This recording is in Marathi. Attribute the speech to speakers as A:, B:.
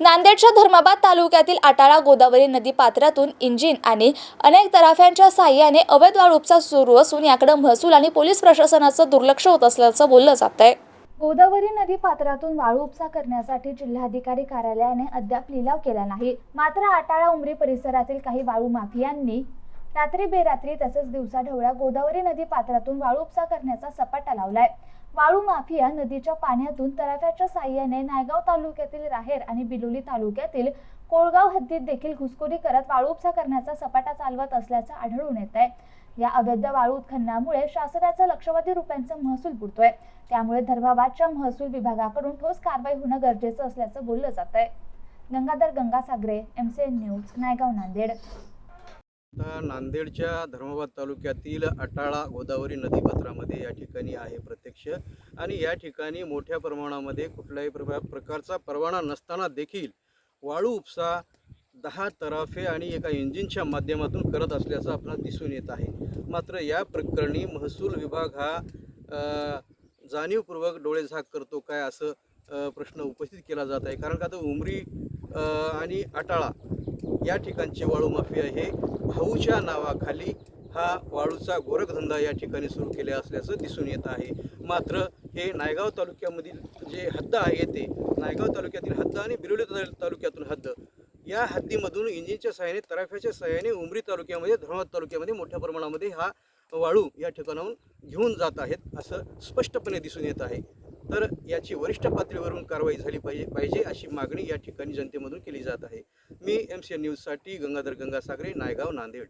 A: नांदेडच्या धर्माबाद तालुक्यातील आटाळा गोदावरी नदी पात्रातून इंजिन आणि अनेक तराफ्यांच्या साह्याने अवैध वाळू उपसा सुरू असून याकडे महसूल आणि पोलीस प्रशासनाचं दुर्लक्ष होत असल्याचं बोललं जात आहे गोदावरी नदी पात्रातून वाळू उपसा करण्यासाठी जिल्हाधिकारी कार्यालयाने अद्याप लिलाव केला नाही. मात्र आटाळा उमरी परिसरातील काही वाळू माफियांनी रात्री बेरात्री तसेच दिवसा ढवळ्या गोदावरी नदी पात्रातून वाळू उपसा करण्याचा सपाटा लावलाय. वाळू माफिया नदीच्या पाण्यातून तराफ्याच्या साह्याने नायगाव तालुक्यातील राहेर आणि बिलोली तालुक्यातील कोळगाव हद्दीत देखील घुसखोरी करत वाळू उपसा करण्याचा सपाटा चालवत असल्याचं आढळून येत आहे या अवैध वाळू उत्खननामुळे शासनाचा लक्षावधी रुपयांचा महसूल बुडतोय. त्यामुळे धर्माबादच्या महसूल विभागाकडून ठोस कारवाई होणं गरजेचं असल्याचं बोललं जात आहे Gangadhar Gangasagare M C N news Naigaon Nanded.
B: आता नांदेडच्या धर्माबाद तालुक्यातील अटाळा गोदावरी नदीपात्रामध्ये या ठिकाणी आहे प्रत्यक्ष. आणि या ठिकाणी मोठ्या प्रमाणामध्ये कुठल्याही प्र प्रकारचा परवाना नसताना देखील वाळू उपसा दहा तराफे आणि एका इंजिनच्या माध्यमातून करत असल्याचं आपल्याला दिसून येत आहे. मात्र या प्रकरणी महसूल विभाग हा जाणीवपूर्वक डोळेझाक करतो काय असं प्रश्न उपस्थित केला जात आहे. कारण का तर उमरी आणि अटाळा या ठिकाणचे वाळू माफिया हे भाऊच्या नावाखाली हा वाळूचा गोरखधंदा या ठिकाणी सुरू केले असल्याचं दिसून येत आहे. मात्र हे नायगाव तालुक्यामधील जे हद्द आहे येते नायगाव तालुक्यातील हद्द आणि बिरोली तालुक्यातून हद्द. या हद्दीमधून इंजिनच्या सहाय्याने तराफ्याच्या सहाय्याने उमरी तालुक्यामध्ये धर्माबाद तालुक्यामध्ये मोठ्या प्रमाणामध्ये हा वाळू या ठिकाणाहून घेऊन जात आहेत असं स्पष्टपणे दिसून येत आहे. तर याची वरिष्ठ पातळीवरून कारवाई झाली पाहिजे पाहिजे अशी मागणी या ठिकाणी जनतेमधून केली जात आहे. मी एम सी एन न्यूजसाठी गंगाधर गंगासागरे नायगाव नांदेड.